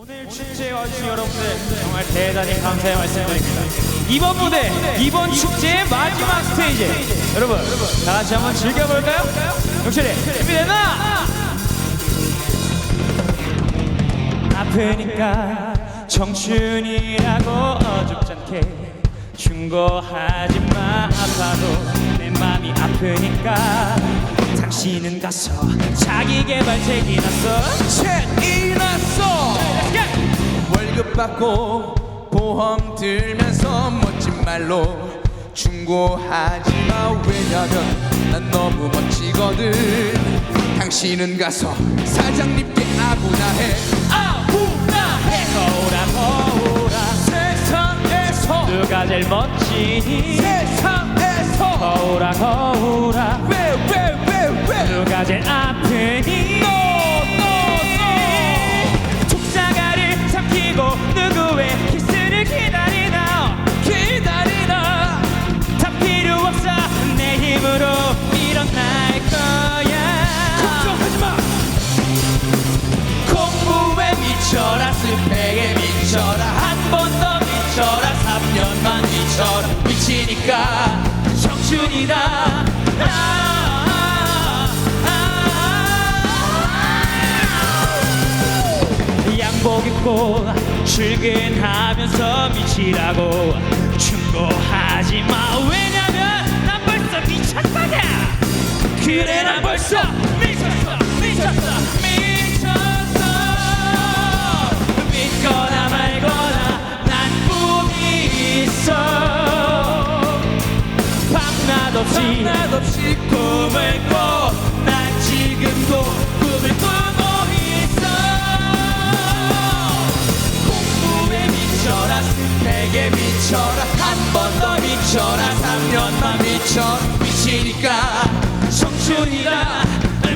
오늘 축제에 와주신 여러분들 정말 대단히 감사의 말씀드립니다. 이번 무대, 이번 축제의 마지막 스테이지. 여러분, 다 같이 한번 즐겨볼까요? 역시리 준비됐나? 아프니까 청춘이라고 어줍잖게 충고하지 마 아파도 내 맘이 아프니까 당신은 가서 자기 개발책이 났어 책이 났어 받고 보험 들면서 멋진 말로 충고하지 마. 왜냐면 난 너무 멋지거든. 당신은 가서 사장님께 아부나 해. 아부나 해. 거울아 거울아. 세상에서 누가 제일 멋지니? 세상에서 거울아 거울아. 왜 왜 왜 왜? 누가 제일 아프니? 촉 3년만 미쳐라 미치니까 청춘이다. 아, 양복 입고 출근하면서 미치라고 충고하지 마. 왜냐면 난 벌써 미쳤거든 그래 난 벌써 미쳤어 미쳤어 없이 꿈을 꿔난 지금도 꿈을 꾸고 있어. 공부에 미쳐라. 스펙에 미쳐라. 한 번 더 미쳐라. 3년만 미쳐 미치니까. 청춘이다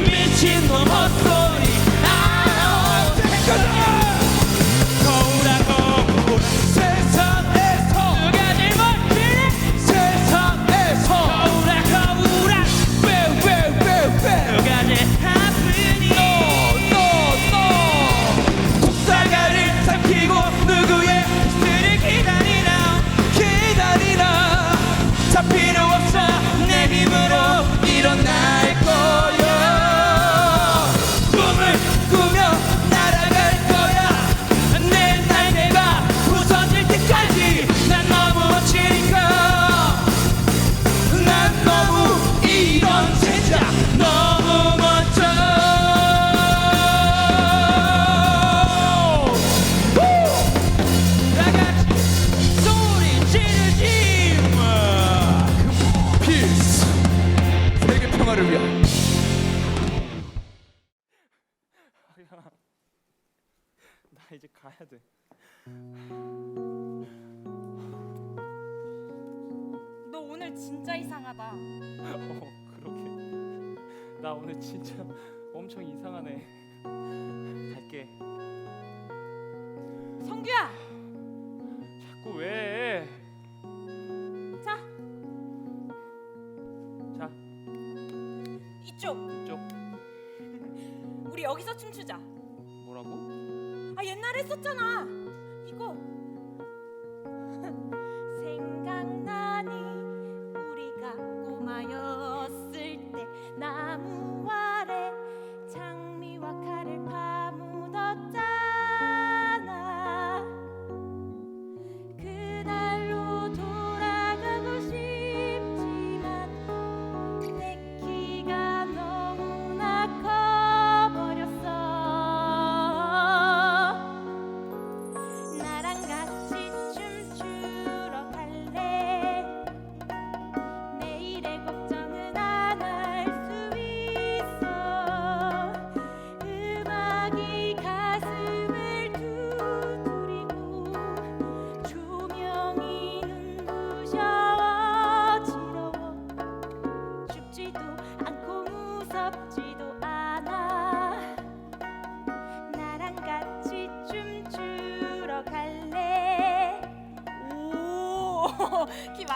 미친 놈 헛소리. 아 거울아 가야 돼 너 오늘 진짜 이상하다. 어, 그러게. 나 오늘 진짜 엄청 이상하네. 갈게. 성규야, 자꾸 왜? 자 자, 이쪽. 이쪽 우리 여기서 춤추자. 아 옛날에 했었잖아. 이거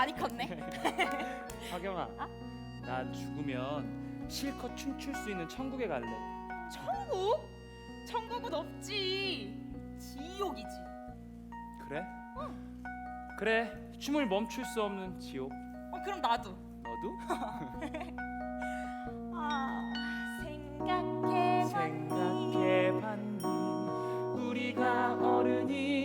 많이 컸네 박영아, 나 죽으면 실컷 춤출 수 있는 천국에 갈래. 천국? 천국은 없지 지옥이지. 그래? 그래 춤을 멈출 수 없는 지옥 어, 그럼 나도. 너도? 아, 생각해봤니 생각해봤니 우리가 어른이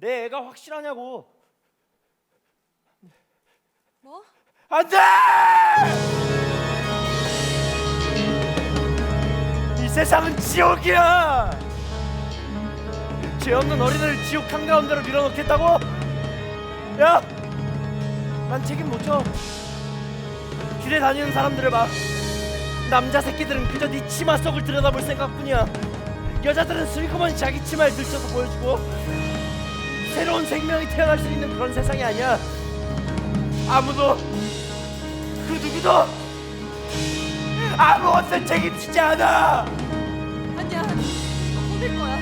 내 애가 확실하냐고. 뭐? 안 돼! 이 세상은 지옥이야! 죄 없는 어린애를 지옥 한가운데로 밀어넣겠다고? 야! 난 책임 못 져. 길에 다니는 사람들을 봐. 남자 새끼들은 그저 네 치마 속을 들여다볼 생각뿐이야. 여자들은 슬그머니 자기 치마에 들쳐서 보여주고 새로운 생명이 태어날 수 있는 그런 세상이 아니야. 아무도 그 누구도 아무것도 책임지지 않아. 아니야. 이거 꾸밀 거야.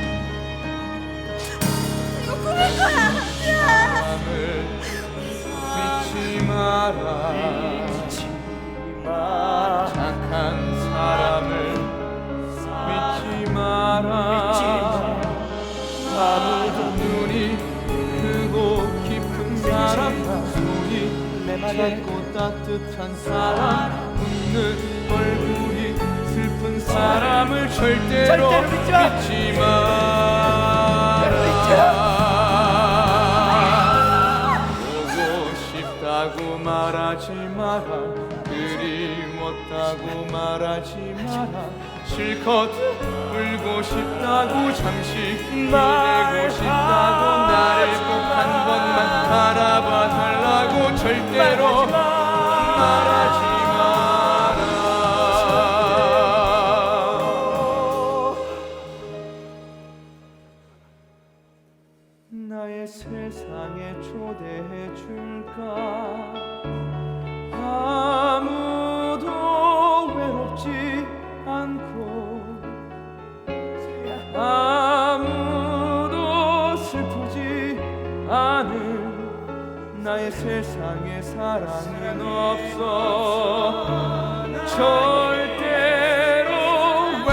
이거 꾸밀 거야. 믿지 마라 믿지 마. 따뜻한 사람 웃는 얼굴이 슬픈 사람을 절대로 절대로 믿지 마. 믿지 마라 보고 싶다고 말하지 마라. 그리웠다고 말하지 마라. 실컷 울고 싶다고 잠시 기대고 싶다고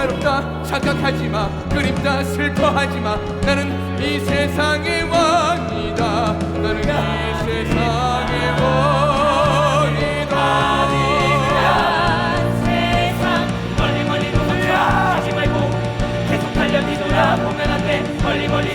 외롭다 착각하지 마. 그립다 슬퍼하지 마. 나는 이 세상의 왕이다. 나는 이 세상의 왕이다. 멀리 멀리 도망쳐 하지 말고 계속 달려 뒤돌아보면 안돼. 멀리 멀리